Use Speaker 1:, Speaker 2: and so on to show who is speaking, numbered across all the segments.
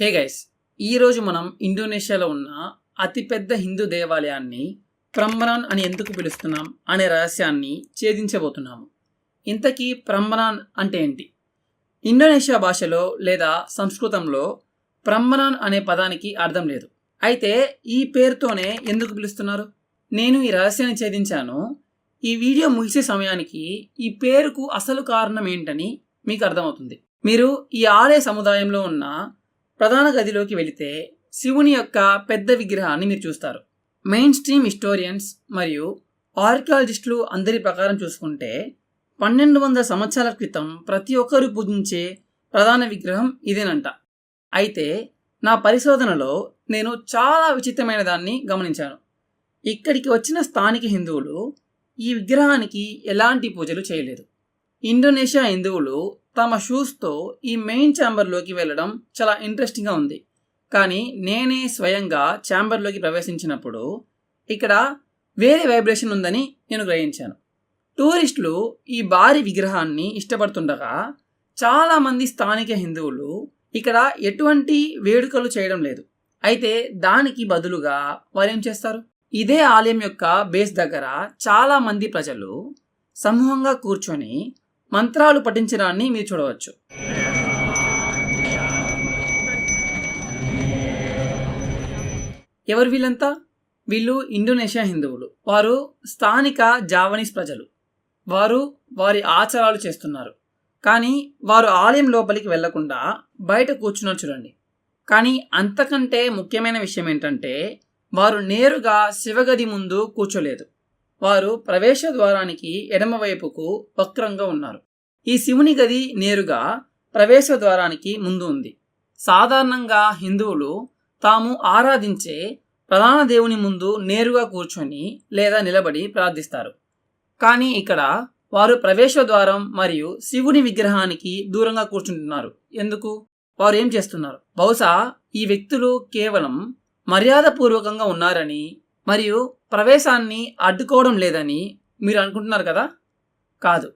Speaker 1: Hey guys ఈరోజు మనం ఇండోనేషియాలో ఉన్న అతిపెద్ద హిందూ దేవాలయాన్ని ప్రంబనాన్ అని ఎందుకు పిలుస్తున్నాం అనే రహస్యాన్ని ఛేదించబోతున్నాము. ఇంతకీ ప్రంబనాన్ అంటే ఏంటి? ఇండోనేషియా భాషలో లేదా సంస్కృతంలో ప్రంబనాన్ అనే పదానికి అర్థం లేదు. అయితే ఈ పేరుతోనే ఎందుకు పిలుస్తున్నారు? నేను ఈ రహస్యాన్ని ఛేదించాను. ఈ వీడియో ముగిసే సమయానికి ఈ పేరుకు అసలు కారణం ఏంటని మీకు అర్థమవుతుంది. మీరు ఈ ఆలయ సముదాయంలో ఉన్న ప్రధాన గదిలోకి వెళితే శివుని యొక్క పెద్ద విగ్రహాన్ని మీరు చూస్తారు. మెయిన్ స్ట్రీమ్ హిస్టోరియన్స్ మరియు ఆర్కియాలజిస్టులు అందరి ప్రకారం చూసుకుంటే పన్నెండు వందల సంవత్సరాల క్రితం ప్రతి ఒక్కరూ పూజించే ప్రధాన విగ్రహం ఇదేనంట. అయితే నా పరిశోధనలో నేను చాలా విచిత్రమైన దాన్ని గమనించాను. ఇక్కడికి వచ్చిన స్థానిక హిందువులు ఈ విగ్రహానికి ఎలాంటి పూజలు చేయలేదు. ఇండోనేషియా హిందువులు తమ షూస్తో ఈ మెయిన్ ఛాంబర్లోకి వెళ్ళడం చాలా ఇంట్రెస్టింగ్గా ఉంది. కానీ నేనే స్వయంగా ఛాంబర్లోకి ప్రవేశించినప్పుడు ఇక్కడ వేరే వైబ్రేషన్ ఉందని నేను గ్రహించాను. టూరిస్టులు ఈ భారీ విగ్రహాన్ని ఇష్టపడుతుండగా చాలామంది స్థానిక హిందువులు ఇక్కడ ఎటువంటి వేడుకలు చేయడం లేదు. అయితే దానికి బదులుగా వారు ఏం చేస్తారు? ఇదే ఆలయం యొక్క బేస్ దగ్గర చాలామంది ప్రజలు సమూహంగా కూర్చొని మంత్రాలు పఠించడాన్ని మీరు చూడవచ్చు. ఎవరు వీళ్ళంతా? వీళ్ళు ఇండోనేషియా హిందువులు. వారు స్థానిక జావనీస్ ప్రజలు. వారు వారి ఆచారాలు చేస్తున్నారు. కానీ వారు ఆలయం లోపలికి వెళ్ళకుండా బయట కూర్చున్నారు చూడండి. కానీ అంతకంటే ముఖ్యమైన విషయం ఏంటంటే వారు నేరుగా శివగది ముందు కూర్చోలేదు. వారు ప్రవేశ ద్వారానికి ఎడమవైపుకు వక్రంగా ఉన్నారు. ఈ శివుని గది నేరుగా ప్రవేశ ద్వారానికి ముందు ఉంది. సాధారణంగా హిందువులు తాము ఆరాధించే ప్రధాన దేవుని ముందు నేరుగా కూర్చొని లేదా నిలబడి ప్రార్థిస్తారు. కానీ ఇక్కడ వారు ప్రవేశ ద్వారం మరియు శివుని విగ్రహానికి దూరంగా కూర్చుంటున్నారు. ఎందుకు? వారు ఏం చేస్తున్నారు? బహుశా ఈ వ్యక్తులు కేవలం మర్యాదపూర్వకంగా ఉన్నారని మరియు ప్రవేశాన్ని అడ్డుకోవడం లేదని మీరు అనుకుంటున్నారు కదా? కాదు.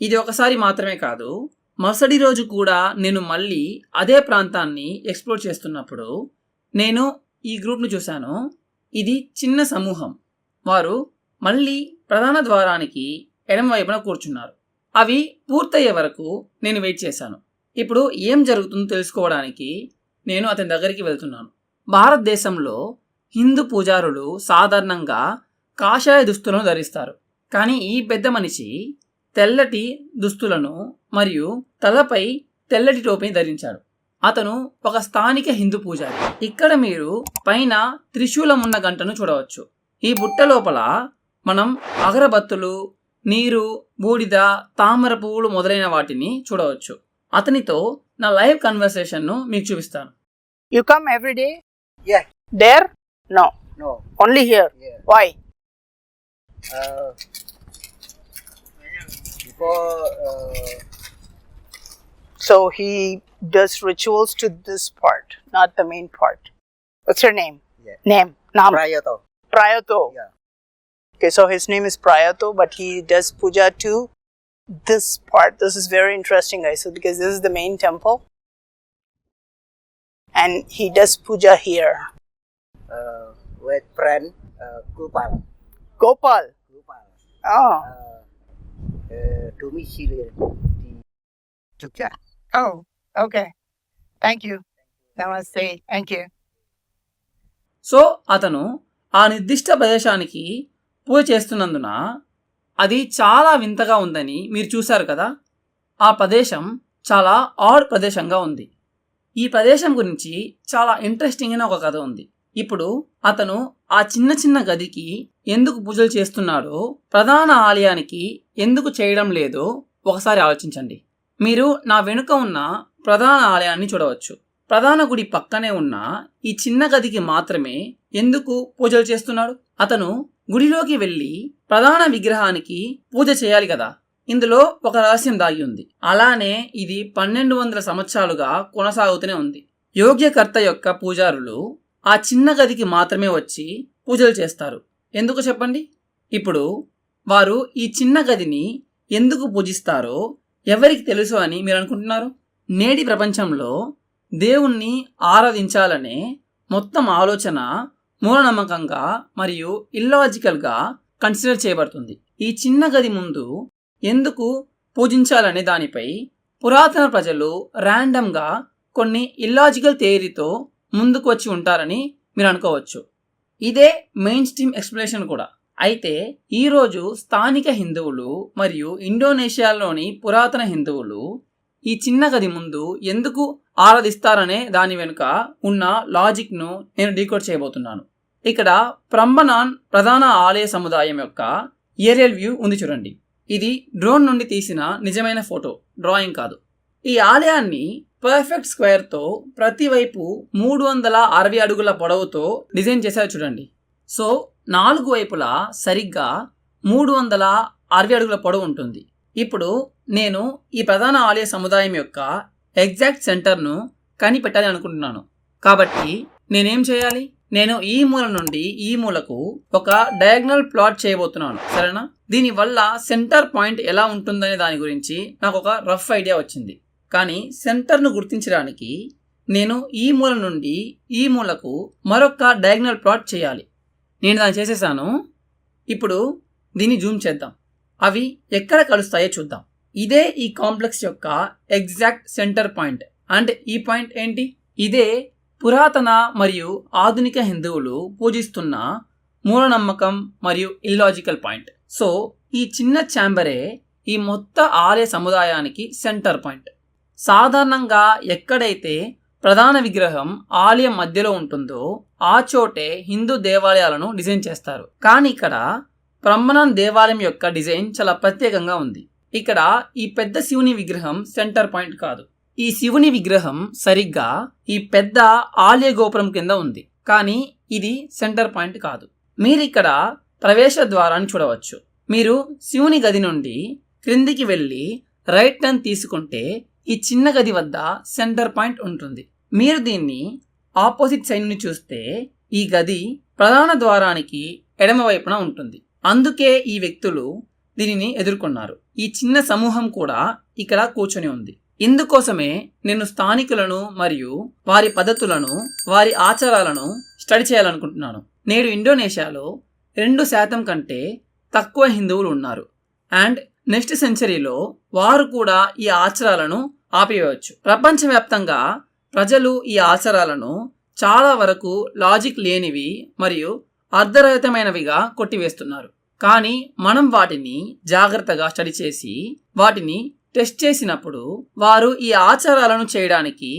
Speaker 1: ఇది ఒకసారి మాత్రమే కాదు. మరుసటి రోజు కూడా నేను మళ్ళీ అదే ప్రాంతాన్ని ఎక్స్ప్లోర్ చేస్తున్నప్పుడు నేను ఈ గ్రూప్ను చూశాను. ఇది చిన్న సమూహం. వారు మళ్ళీ ప్రధాన ద్వారానికి ఎడమ వైపున కూర్చున్నారు. అవి పూర్తయ్యే వరకు నేను వెయిట్ చేశాను. ఇప్పుడు ఏం జరుగుతుందో తెలుసుకోవడానికి నేను అతని దగ్గరికి వెళ్తున్నాను. భారతదేశంలో హిందూ పూజారులు సాధారణంగా కాషాయ దుస్తులను ధరిస్తారు. కానీ ఈ పెద్ద మనిషి తెల్లటి దుస్తులను మరియు తలపై తెల్లటి టోపీని ధరించాడు. అతను ఒక స్థానిక హిందూ పూజారి. ఇక్కడ మీరు పైన త్రిశూలం ఉన్న గంటను చూడవచ్చు. ఈ బుట్ట లోపల మనం అగరబత్తులు నీరు బూడిద తామర పువ్వులు మొదలైన వాటిని చూడవచ్చు. అతనితో నా లైవ్ కన్వర్సేషన్ను మీకు చూపిస్తాను.
Speaker 2: Come every day?
Speaker 3: Yeah.
Speaker 2: No.
Speaker 3: No.
Speaker 2: Only here.
Speaker 3: Yeah.
Speaker 2: Why?
Speaker 3: Uh, before uh,
Speaker 2: So he does rituals to this part, not the main part. What's your name?
Speaker 3: Yeah.
Speaker 2: Name. Nam.
Speaker 3: prior to
Speaker 2: Prayato.
Speaker 3: yeah
Speaker 2: Okay, so his name is Prayato, but he does puja to this part. This is very interesting, guys. So because this is the main temple. And he does puja here.
Speaker 3: Uh, with friend uh, Gopal
Speaker 2: Gopal.
Speaker 3: Gopal
Speaker 2: Oh.
Speaker 3: uh, uh, domicile di Jogja
Speaker 2: Oh. Okay. Thank you. Namaste. Thank you.
Speaker 1: So అతను ఆ నిర్దిష్ట ప్రదేశానికి పూజ చేస్తున్నందున అది చాలా వింతగా ఉందని మీరు చూశారు కదా ఆ ప్రదేశం చాలా ఆడ్ ప్రదేశంగా ఉంది ఈ ప్రదేశం గురించి చాలా ఇంట్రెస్టింగ్ అయిన ఒక కథ ఉంది ఇప్పుడు అతను ఆ చిన్న చిన్న గదికి ఎందుకు పూజలు చేస్తున్నాడో ప్రధాన ఆలయానికి ఎందుకు చేయడం లేదో ఒకసారి ఆలోచించండి. మీరు నా వెనుక ఉన్న ప్రధాన ఆలయాన్ని చూడవచ్చు. ప్రధాన గుడి పక్కనే ఉన్న ఈ చిన్న గదికి మాత్రమే ఎందుకు పూజలు చేస్తున్నాడు? అతను గుడిలోకి వెళ్ళి ప్రధాన విగ్రహానికి పూజ చేయాలి కదా. ఇందులో ఒక రహస్యం దాగి ఉంది. అలానే ఇది పన్నెండు వందల సంవత్సరాలుగా కొనసాగుతూనే ఉంది. యోగ్యకర్త యొక్క పూజారులు ఆ చిన్న గదికి మాత్రమే వచ్చి పూజలు చేస్తారు. ఎందుకు చెప్పండి? ఇప్పుడు వారు ఈ చిన్న గదిని ఎందుకు పూజిస్తారో ఎవరికి తెలుసు అని మీరు అనుకుంటున్నారు? నేటి ప్రపంచంలో దేవుణ్ణి ఆరాధించాలనే మొత్తం ఆలోచన మూఢనమ్మకంగా మరియు ఇల్లాజికల్గా కన్సిడర్ చేయబడుతుంది. ఈ చిన్న గది ముందు ఎందుకు పూజించాలనే దానిపై పురాతన ప్రజలు ర్యాండమ్గా కొన్ని ఇల్లాజికల్ థియరీతో ముందుకు వచ్చి ఉంటారని మీరు అనుకోవచ్చు. ఇదే మెయిన్ స్ట్రీమ్ ఎక్స్ప్లెనేషన్ కూడా. అయితే ఈరోజు స్థానిక హిందువులు మరియు ఇండోనేషియాలోని పురాతన హిందువులు ఈ చిన్న గది ముందు ఎందుకు ఆరాధిస్తారనే దాని వెనుక ఉన్న లాజిక్ను నేను డీకోడ్ చేయబోతున్నాను. ఇక్కడ ప్రంబనాన్ ప్రధాన ఆలయ సముదాయం యొక్క ఏరియల్ వ్యూ ఉంది చూడండి. ఇది డ్రోన్ నుండి తీసిన నిజమైన ఫోటో డ్రాయింగ్ కాదు. ఈ ఆలయాన్ని పర్ఫెక్ట్ స్క్వేర్తో ప్రతి వైపు మూడు వందల అరవై అడుగుల పొడవుతో డిజైన్ చేశారు చూడండి. సో నాలుగు వైపులా సరిగ్గా మూడు వందల అరవై అడుగుల పొడవు ఉంటుంది. ఇప్పుడు నేను ఈ ప్రధాన ఆలయ సముదాయం యొక్క ఎగ్జాక్ట్ సెంటర్ను కనిపెట్టాలి అనుకుంటున్నాను. కాబట్టి నేనేం చేయాలి? నేను ఈ మూల నుండి ఈ మూలకు ఒక డయాగ్నల్ ప్లాట్ చేయబోతున్నాను. సరేనా? దీనివల్ల సెంటర్ పాయింట్ ఎలా ఉంటుందనే దాని గురించి నాకు ఒక రఫ్ ఐడియా వచ్చింది. కానీ సెంటర్ను గుర్తించడానికి నేను ఈ మూల నుండి ఈ మూలకు మరొక డయాగ్నల్ ప్లాట్ చేయాలి. నేను దాన్ని చేసేసాను. ఇప్పుడు దీన్ని జూమ్ చేద్దాం. అవి ఎక్కడ కలుస్తాయో చూద్దాం. ఇదే ఈ కాంప్లెక్స్ యొక్క ఎగ్జాక్ట్ సెంటర్ పాయింట్. అంటే ఈ పాయింట్ ఏంటి? ఇదే పురాతన మరియు ఆధునిక హిందువులు పూజిస్తున్న మూఢనమ్మకం మరియు ఇల్లాజికల్ పాయింట్. సో ఈ చిన్న ఛాంబరే ఈ మొత్త ఆలయ సముదాయానికి సెంటర్ పాయింట్. సాధారణంగా ఎక్కడైతే ప్రధాన విగ్రహం ఆలయం మధ్యలో ఉంటుందో ఆ చోటే హిందూ దేవాలయాలను డిజైన్ చేస్తారు. కానీ ఇక్కడ బ్రహ్మనాన్ దేవాలయం యొక్క డిజైన్ చాలా ప్రత్యేకంగా ఉంది. ఇక్కడ ఈ పెద్ద శివుని విగ్రహం సెంటర్ పాయింట్ కాదు. ఈ శివుని విగ్రహం సరిగ్గా ఈ పెద్ద ఆలయ గోపురం కింద ఉంది. కానీ ఇది సెంటర్ పాయింట్ కాదు. మీరు ఇక్కడ ప్రవేశ ద్వారాన్ని చూడవచ్చు. మీరు శివుని గది నుండి క్రిందికి వెళ్ళి రైట్ టర్న్ తీసుకుంటే ఈ చిన్న గది వద్ద సెంటర్ పాయింట్ ఉంటుంది. మీరు దీన్ని ఆపోజిట్ సైడ్ నుండి చూస్తే ఈ గది ప్రధాన ద్వారానికి ఎడమ వైపున ఉంటుంది. అందుకే ఈ వ్యక్తులు దీనిని ఎదుర్కొన్నారు. ఈ చిన్న సమూహం కూడా ఇక్కడ కూర్చొని ఉంది. ఇందుకోసమే నేను స్థానికులను మరియు వారి పద్ధతులను వారి ఆచారాలను స్టడీ చేయాలనుకుంటున్నాను. నేడు ఇండోనేషియాలో రెండు శాతం కంటే తక్కువ హిందువులు ఉన్నారు. అండ్ నెక్స్ట్ సెంచరీలో వారు కూడా ఈ ఆచారాలను ఆపివేయవచ్చు. ప్రపంచవ్యాప్తంగా ప్రజలు ఈ ఆచారాలను చాలా వరకు లాజిక్ లేనివి మరియు అర్ధరహితమైనవిగా కొట్టివేస్తున్నారు. కానీ మనం వాటిని జాగ్రత్తగా స్టడీ చేసి వాటిని టెస్ట్ చేసినప్పుడు వారు ఈ ఆచారాలను చేయడానికి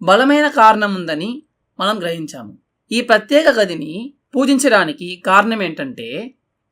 Speaker 1: బలమైన కారణం ఉందని మనం గ్రహించాము. ఈ ప్రత్యేక గదిని పూజించడానికి కారణం ఏంటంటే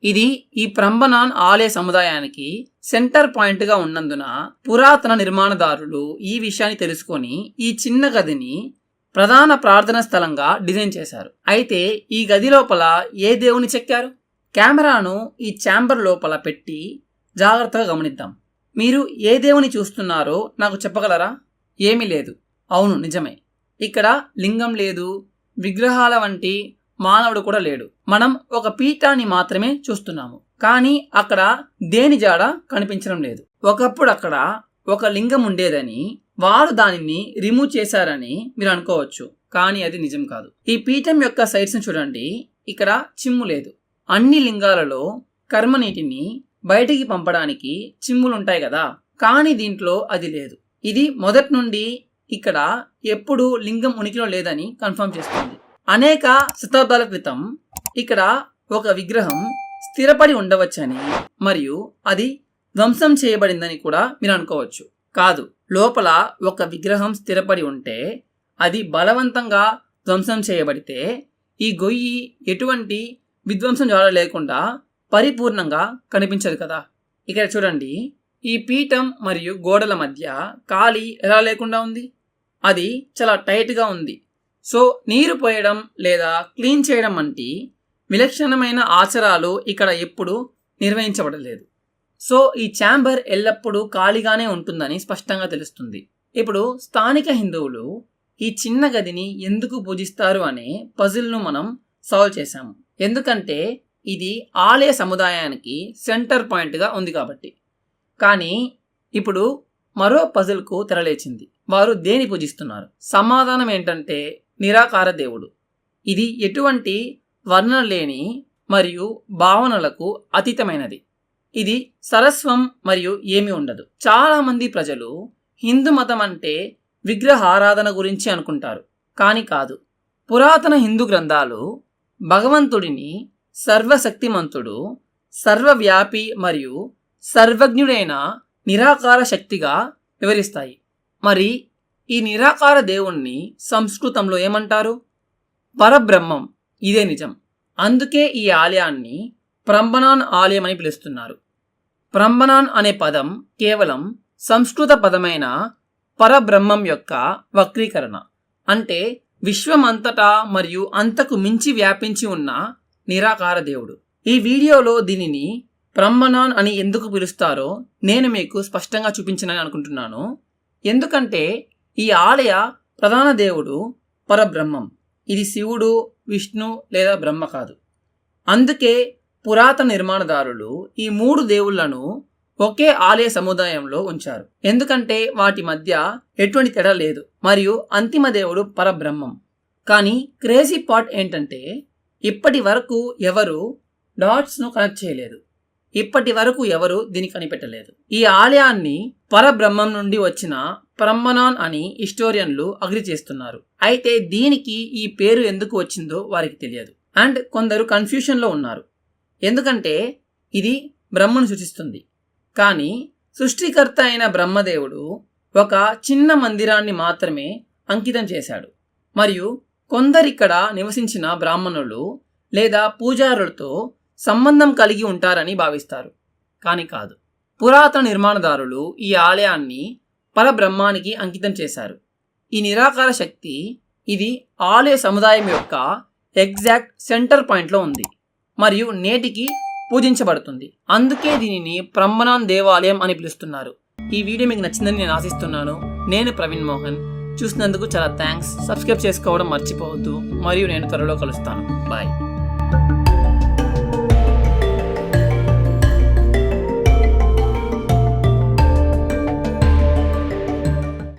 Speaker 1: ఇది ఈ ప్రంబనాన్ ఆలయ సముదాయానికి సెంటర్ పాయింట్గా ఉన్నందున పురాతన నిర్మాణదారులు ఈ విషయాన్ని తెలుసుకొని ఈ చిన్న గదిని ప్రధాన ప్రార్థన స్థలంగా డిజైన్ చేశారు. అయితే ఈ గది లోపల ఏ దేవుని చెక్కారు? కెమెరాను ఈ ఛాంబర్ లోపల పెట్టి జాగ్రత్తగా గమనిద్దాం. మీరు ఏ దేవుని చూస్తున్నారో నాకు చెప్పగలరా? ఏమీ లేదు. అవును నిజమే. ఇక్కడ లింగం లేదు విగ్రహాల వంటి మానవుడు కూడా లేడు. మనం ఒక పీఠాన్ని మాత్రమే చూస్తున్నాము. కానీ అక్కడ దేని జాడ కనిపించడం లేదు. ఒకప్పుడు అక్కడ ఒక లింగం ఉండేదని వారు దానిని రిమూవ్ చేశారని మీరు అనుకోవచ్చు. కానీ అది నిజం కాదు. ఈ పీఠం యొక్క సైడ్స్ని చూడండి. ఇక్కడ చిమ్ము లేదు. అన్ని లింగాలలో కర్మ నీటిని బయటికి పంపడానికి చిమ్ములుంటాయి కదా. కానీ దీంట్లో అది లేదు. ఇది మొదటి నుండి ఇక్కడ ఎప్పుడు లింగం ఉనికిలో లేదని కన్ఫర్మ్ చేస్తుంది. అనేక శతాబ్దాల క్రితం ఇక్కడ ఒక విగ్రహం స్థిరపడి ఉండవచ్చని మరియు అది ధ్వంసం చేయబడిందని కూడా మీరు అనుకోవచ్చు. కాదు లోపల ఒక విగ్రహం స్థిరపడి ఉంటే అది బలవంతంగా ధ్వంసం చేయబడితే ఈ గొయ్యి ఎటువంటి విధ్వంసం జాడ లేకుండా పరిపూర్ణంగా కనిపించదు కదా. ఇక్కడ చూడండి ఈ పీఠం మరియు గోడల మధ్య ఖాళీ ఎలా లేకుండా ఉంది? అది చాలా టైట్గా ఉంది. సో నీరు పోయడం లేదా క్లీన్ చేయడం వంటి విలక్షణమైన ఆచారాలు ఇక్కడ ఎప్పుడు నిర్వహించబడలేదు. సో ఈ ఛాంబర్ ఎల్లప్పుడూ ఖాళీగానే ఉంటుందని స్పష్టంగా తెలుస్తుంది. ఇప్పుడు స్థానిక హిందువులు ఈ చిన్న గదిని ఎందుకు పూజిస్తారు అనే పజిల్ను మనం సాల్వ్ చేశాము. ఎందుకంటే ఇది ఆలయ సముదాయానికి సెంటర్ పాయింట్గా ఉంది కాబట్టి. కానీ ఇప్పుడు మరో పజిల్కు తెరలేచింది. వారు దేని పూజిస్తున్నారు? సమాధానం ఏంటంటే నిరాకార దేవుడు. ఇది ఎటువంటి వర్ణన లేని మరియు భావనలకు అతీతమైనది. ఇది సరస్వం మరియు ఏమీ ఉండదు. చాలామంది ప్రజలు హిందూ మతం అంటే విగ్రహారాధన గురించి అనుకుంటారు. కానీ కాదు. పురాతన హిందూ గ్రంథాలు భగవంతుడిని సర్వశక్తిమంతుడు సర్వవ్యాపి మరియు సర్వజ్ఞుడైన నిరాకార శక్తిగా వివరిస్తాయి. మరి ఈ నిరాకార దేవుణ్ణి సంస్కృతంలో ఏమంటారు? పరబ్రహ్మం. ఇదే నిజం. అందుకే ఈ ఆలయాన్ని ప్రంబనాన్ ఆలయం అని పిలుస్తున్నారు. ప్రంబనాన్ అనే పదం కేవలం సంస్కృత పదమైన పరబ్రహ్మం యొక్క వక్రీకరణ. అంటే విశ్వమంతటా మరియు అంతకు మించి వ్యాపించి ఉన్న నిరాకార దేవుడు. ఈ వీడియోలో దీనిని బ్రహ్మనాన్ అని ఎందుకు పిలుస్తారో నేను మీకు స్పష్టంగా చూపించానని అనుకుంటున్నాను. ఎందుకంటే ఈ ఆలయ ప్రధాన దేవుడు పరబ్రహ్మం. ఇది శివుడు విష్ణు లేదా బ్రహ్మ కాదు. అందుకే పురాతన నిర్మాణదారులు ఈ మూడు దేవుళ్ళను ఒకే ఆలయ సముదాయంలో ఉంచారు. ఎందుకంటే వాటి మధ్య ఎటువంటి తేడా లేదు. మరియు అంతిమ దేవుడు పరబ్రహ్మం. కానీ క్రేజీ పార్ట్ ఏంటంటే ఇప్పటి వరకు ఎవరు డాట్స్ను కనెక్ట్ చేయలేదు. ఇప్పటి వరకు ఎవరు దీన్ని కనిపెట్టలేదు. ఈ ఆలయాన్ని పరబ్రహ్మం నుండి వచ్చిన బ్రహ్మనాన్ అని హిస్టోరియన్లు అగ్రి చేస్తున్నారు. అయితే దీనికి ఈ పేరు ఎందుకు వచ్చిందో వారికి తెలియదు. అండ్ కొందరు కన్ఫ్యూషన్లో ఉన్నారు. ఎందుకంటే ఇది బ్రహ్మను సూచిస్తుంది కానీ సృష్టికర్త అయిన బ్రహ్మదేవుడు ఒక చిన్న మందిరాన్ని మాత్రమే అంకితం చేశాడు. మరియు కొందరిక్కడ నివసించిన బ్రాహ్మణులు లేదా పూజారులతో సంబంధం కలిగి ఉంటారని భావిస్తారు. కానీ కాదు. పురాతన నిర్మాణదారులు ఈ ఆలయాన్ని పరబ్రహ్మానికి అంకితం చేశారు. ఈ నిరాకార శక్తి ఇది ఆలయ సముదాయం యొక్క ఎగ్జాక్ట్ సెంటర్ పాయింట్లో ఉంది మరియు నేటికి పూజించబడుతుంది. అందుకే దీనిని బ్రహ్మనాన్ దేవాలయం అని పిలుస్తున్నారు. ఈ వీడియో మీకు నచ్చిందని నేను ఆశిస్తున్నాను. నేను ప్రవీణ్ మోహన్. చూసినందుకు చాలా థ్యాంక్స్. సబ్స్క్రైబ్ చేసుకోవడం మర్చిపోవద్దు. మరియు నేను త్వరలో కలుస్తాను. బాయ్.